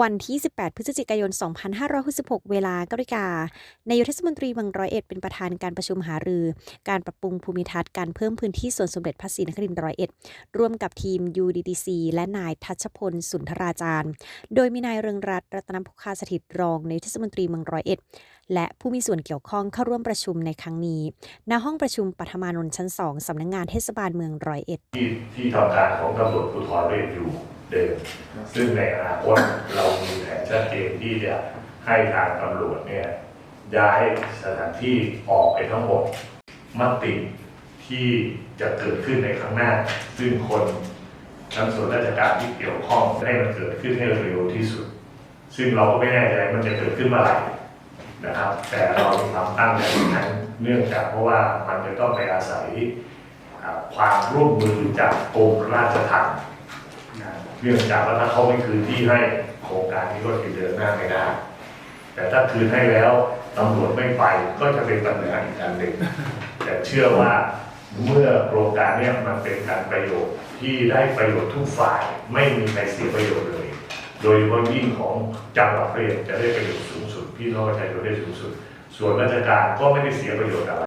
วันที่ 18 พฤศจิกายน 2566 เวลา9นาฬิกานายกเทศมนตรีเมืองร้อยเอ็ดเป็นประธานการประชุมหารือ การปรับปรุงภูมิทัศน์การเพิ่มพื้นที่สวนสมเด็จพระศรีนครินทร์ร้อยเอ็ดร่วมกับทีม UDDC และนายทัชพลสุนทราจารย์ โดยมีนายเรืองรัตน์รัตนพุคาสถิตรองนายกเทศมนตรีเมืองร้อยเอ็ดและผู้มีส่วนเกี่ยวข้องเข้าร่วมประชุมในครั้งนี้ ณ ห้องประชุมปัทมานนท์ชั้น 2 สำนักงงานเทศบาลเมืองร้อยเอ็ดที่ที่ทำการของตำรวจภูธรเวทอยู่ เดิม ซึ่งในอนาคตเรามีแผนชัดเจนที่จะให้ทางตำรวจเนี่ยย้ายสถานที่ออกไปทั้งหมดมติที่จะเกิดขึ้นในครั้งหน้า ซึ่งคนทั้งส่วนราชการที่เกี่ยวข้องให้มันเกิดขึ้นให้เร็วที่สุด ซึ่งเราก็ไม่แน่ใจมันจะเกิดขึ้นเมื่อไหร่นะครับ แต่เรามีความตั้งใจนั้นเนื่องจากเพราะว่ามันจะต้องไปอาศัยความร่วมมือจากกรมราชทัณฑ์ เนื่องจากว่าถ้าเขาไม่คืนที่ให้โครงการนี้ก็จะเดินหน้าไม่ได้ แต่ถ้าคืนให้แล้วตำรวจไม่ไปก็จะเป็นปัญหาอีกอันหนึ่งแต่เชื่อว่าเมื่อโครงการนี้มันเป็นการประโยชน์ที่ได้ประโยชน์ทุกฝ่ายไม่มีใครเสียประโยชน์เลย โดยเฉพาะยิ่งของจังหวัดเรียนจะได้ประโยชน์สูงสุดพี่น้องประชาชนได้สูงสุด ส่วนราชการก็ไม่ได้เสียประโยชน์อะไร